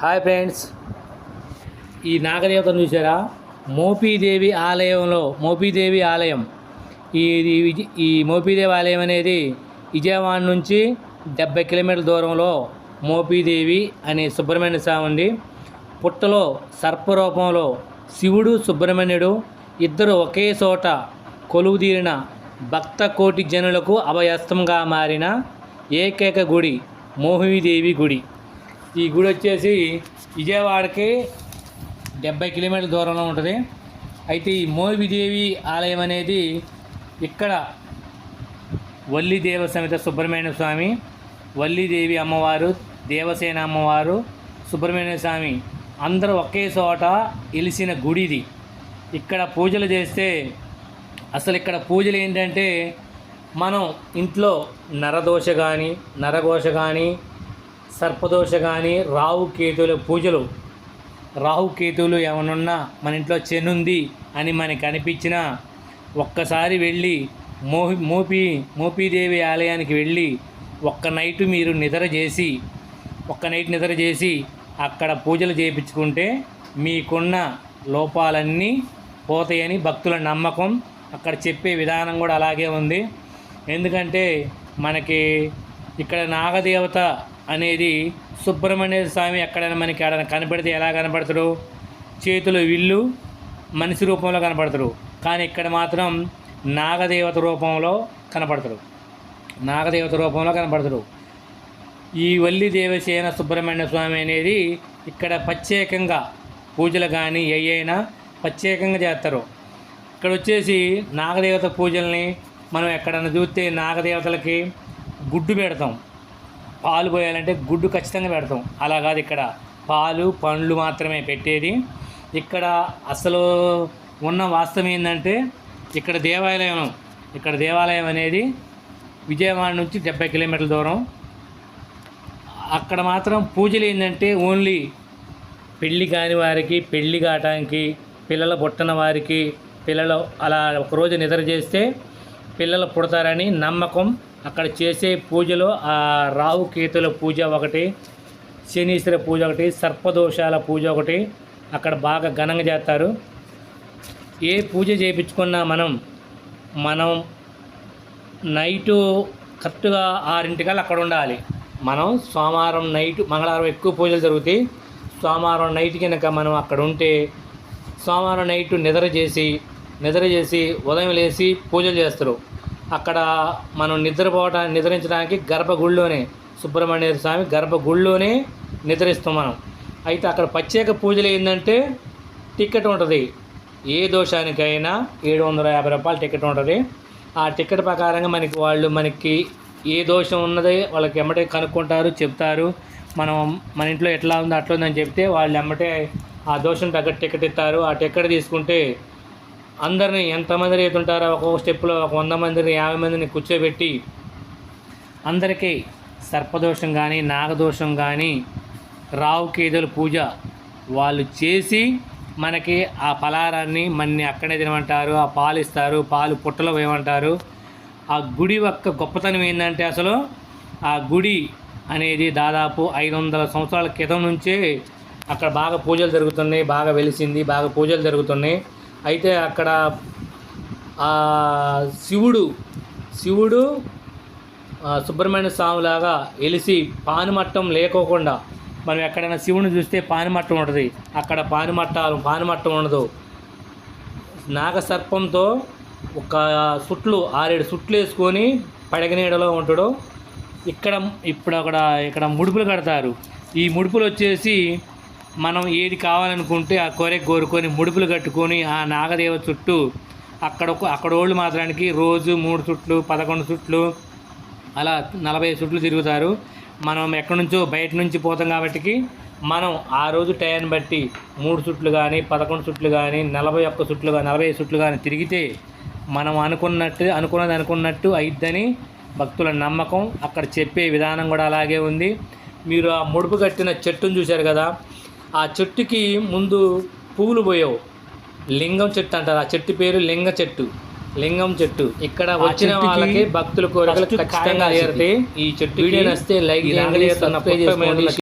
Hi friends. ఈ నాగదేవతను చూసారా మోపీదేవి ఆలయంలో మోపీదేవి ఆలయం. ఈ ఈ మోపీదేవి ఆలయం అనేది విజయవాడ నుంచి డెబ్బై కిలోమీటర్ల దూరంలో మోపీదేవి అనే సుబ్రహ్మణ్య స్వామి ఉంది. పుట్టలో సర్పరూపంలో శివుడు సుబ్రహ్మణ్యుడు ఇద్దరు ఒకే చోట కొలువుదీరిన భక్త కోటి జనులకు అభయస్తంగా మారిన ఏకైక గుడి మోహిదేవి గుడి. ఈ గుడి వచ్చేసి విజయవాడకి డెబ్బై కిలోమీటర్ల దూరంలో ఉంటుంది. అయితే ఈ మోవిదేవి ఆలయం అనేది ఇక్కడ వల్లి దేవ సమేత సుబ్రహ్మణ్య స్వామి వల్లిదేవి అమ్మవారు దేవసేన అమ్మవారు సుబ్రహ్మణ్య స్వామి అందరూ ఒకే చోట వెలిసిన గుడి ఇది. ఇక్కడ పూజలు చేస్తే అసలు ఇక్కడ పూజలు ఏంటంటే మనం ఇంట్లో నరదోష కానీ నరఘోష కానీ సర్పదోష కానీ రాహు కేతువుల పూజలు. రాహు కేతువులు ఏమనున్నా మన ఇంట్లో చెనుంది అని మనకి అనిపించినా ఒక్కసారి వెళ్ళి మోహి మోపి మోపీదేవి ఆలయానికి వెళ్ళి ఒక్క నైట్ మీరు నిద్ర చేసి ఒక్క నైట్ నిద్ర చేసి అక్కడ పూజలు చేయించుకుంటే మీకున్న లోపాలన్నీ పోతాయని భక్తుల నమ్మకం. అక్కడ చెప్పే విధానం కూడా అలాగే ఉంది. ఎందుకంటే మనకి ఇక్కడ నాగదేవత అనేది సుబ్రహ్మణ్య స్వామి ఎక్కడైనా మనకి ఎక్కడైనా కనపడితే ఎలా కనపడతాడు? చేతులు విల్లు మనిషి రూపంలో కనపడతాడు. కానీ ఇక్కడ మాత్రం నాగదేవత రూపంలో కనపడతాడు. నాగదేవత రూపంలో కనపడతాడు. ఈ వల్లి దేవసేన సుబ్రహ్మణ్య స్వామి అనేది ఇక్కడ ప్రత్యేకంగా పూజలు కానీ అయినా ప్రత్యేకంగా చేస్తారు. ఇక్కడ వచ్చేసి నాగదేవత పూజల్ని మనం ఎక్కడన్నా చూస్తే నాగదేవతలకి గుడ్డు పెడతాం. పాలు పోయాలంటే గుడ్డు ఖచ్చితంగా పెడతాం. అలా కాదు ఇక్కడ. పాలు పండ్లు మాత్రమే పెట్టేది. ఇక్కడ అసలు ఉన్న వాస్తవం ఏంటంటే ఇక్కడ దేవాలయం ఇక్కడ దేవాలయం అనేది విజయవాడ నుంచి డెబ్బై కిలోమీటర్ల దూరం. అక్కడ మాత్రం పూజలు ఏంటంటే ఓన్లీ పెళ్ళి కాని వారికి పెళ్ళి కావటానికి పిల్లలు పుట్టిన వారికి పిల్లలు అలా ఒకరోజు నిద్ర చేస్తే పిల్లలు పుడతారని నమ్మకం అక్కడ చేసే పూజలో ఆ రాహు కేతుల పూజ ఒకటి శనీశ్వర పూజ ఒకటి సర్పదోషాల పూజ ఒకటి అక్కడ బాగా ఘనంగా చేస్తారు. ఏ పూజ చేయించుకున్నా మనం మనం నైటు కరెక్ట్గా ఆరింటికల్లా అక్కడ ఉండాలి. మనం సోమవారం నైట్ మంగళవారం ఎక్కువ పూజలు జరుగుతాయి. సోమవారం నైట్ కనుక మనం అక్కడ ఉంటే సోమవారం నైట్ నిద్ర చేసి నిద్ర చేసి ఉదయం లేచి పూజలు చేస్తారు. అక్కడ మనం నిద్రపోవడానికి నిద్రించడానికి గర్భగుడిలోనే సుబ్రహ్మణ్య స్వామి గర్భగుడిలోనే నిద్రిస్తాం మనం. అయితే అక్కడ ప్రత్యేక పూజలు ఏంటంటే టికెట్ ఉంటుంది. ఏ దోషానికైనా ఏడు వందల యాభై రూపాయల టికెట్ ఉంటుంది. ఆ టికెట్ ప్రకారంగా మనకి వాళ్ళు మనకి ఏ దోషం ఉన్నది వాళ్ళకి ఎమ్మటే కనుక్కుంటారు చెప్తారు. మనం మన ఇంట్లో ఎట్లా ఉందో అట్లా ఉందని చెప్తే వాళ్ళు ఎమ్మటే ఆ దోషం తగ్గ టికెట్ ఇస్తారు. ఆ టికెట్ తీసుకుంటే అందరిని ఎంతమంది రేతుంటారో ఒక్కొక్క స్టెప్లో ఒక వంద మందిని యాభై మందిని కూర్చోబెట్టి అందరికీ సర్పదోషం కానీ నాగదోషం కానీ రావు కేదల పూజ వాళ్ళు చేసి మనకి ఆ ఫలారాన్ని మన్ని అక్కడే తినమంటారు ఆ పాలు ఇస్తారు పాలు పుట్టలో వేయమంటారు. ఆ గుడి యొక్క గొప్పతనం ఏంటంటే అసలు ఆ గుడి అనేది దాదాపు ఐదు వందల సంవత్సరాల క్రితం నుంచే అక్కడ బాగా పూజలు జరుగుతున్నాయి బాగా వెలిసింది బాగా పూజలు జరుగుతున్నాయి. అయితే అక్కడ శివుడు శివుడు సుబ్రహ్మణ్య స్వామిలాగా వెలిసి పానుమట్టం లేకోకుండా మనం ఎక్కడైనా శివుని చూస్తే పానుమట్టం ఉంటుంది. అక్కడ పానుమట్టాలు పానుమట్టం ఉండదు. నాగసర్పంతో ఒక సుట్లు ఆరేడు సుట్లు వేసుకొని పడగనీడలో ఉంటాడు. ఇక్కడ ఇప్పుడు అక్కడ ఇక్కడ ముడుపులు కడతారు. ఈ ముడుపులు వచ్చేసి మనం ఏది కావాలనుకుంటే ఆ కోరిక కోరుకొని ముడుపులు కట్టుకొని ఆ నాగదేవ చుట్టూ అక్కడ అక్కడోళ్ళు మాత్రానికి రోజు మూడు చుట్లు పదకొండు చుట్లు అలా నలభై చుట్లు తిరుగుతారు. మనం ఎక్కడి నుంచో బయట నుంచి పోతాం కాబట్టి మనం ఆ రోజు టైం బట్టి మూడు చుట్లు కానీ పదకొండు చుట్లు కానీ నలభై ఒక్క చుట్లు కానీ నలభై చుట్లు కానీ తిరిగితే మనం అనుకున్నట్టు అనుకున్నది అనుకున్నట్టు అయిద్దని భక్తుల నమ్మకం. అక్కడ చెప్పే విధానం కూడా అలాగే ఉంది. మీరు ఆ ముడుపు కట్టిన చెట్టును చూశారు కదా? ఆ చెట్టుకి ముందు పువ్వులు పోయావు. లింగం చెట్టు అంటారు. ఆ చెట్టు పేరు లింగ చెట్టు. లింగం చెట్టు. ఇక్కడ వచ్చిన వాళ్ళకి భక్తుల కోరికలు ఖచ్చితంగా ఈ చెట్టు వీడియో నస్తే లైక్ ఈ చేయండి నాగదేవత సబ్స్క్రైబ్ చేసుకోండి.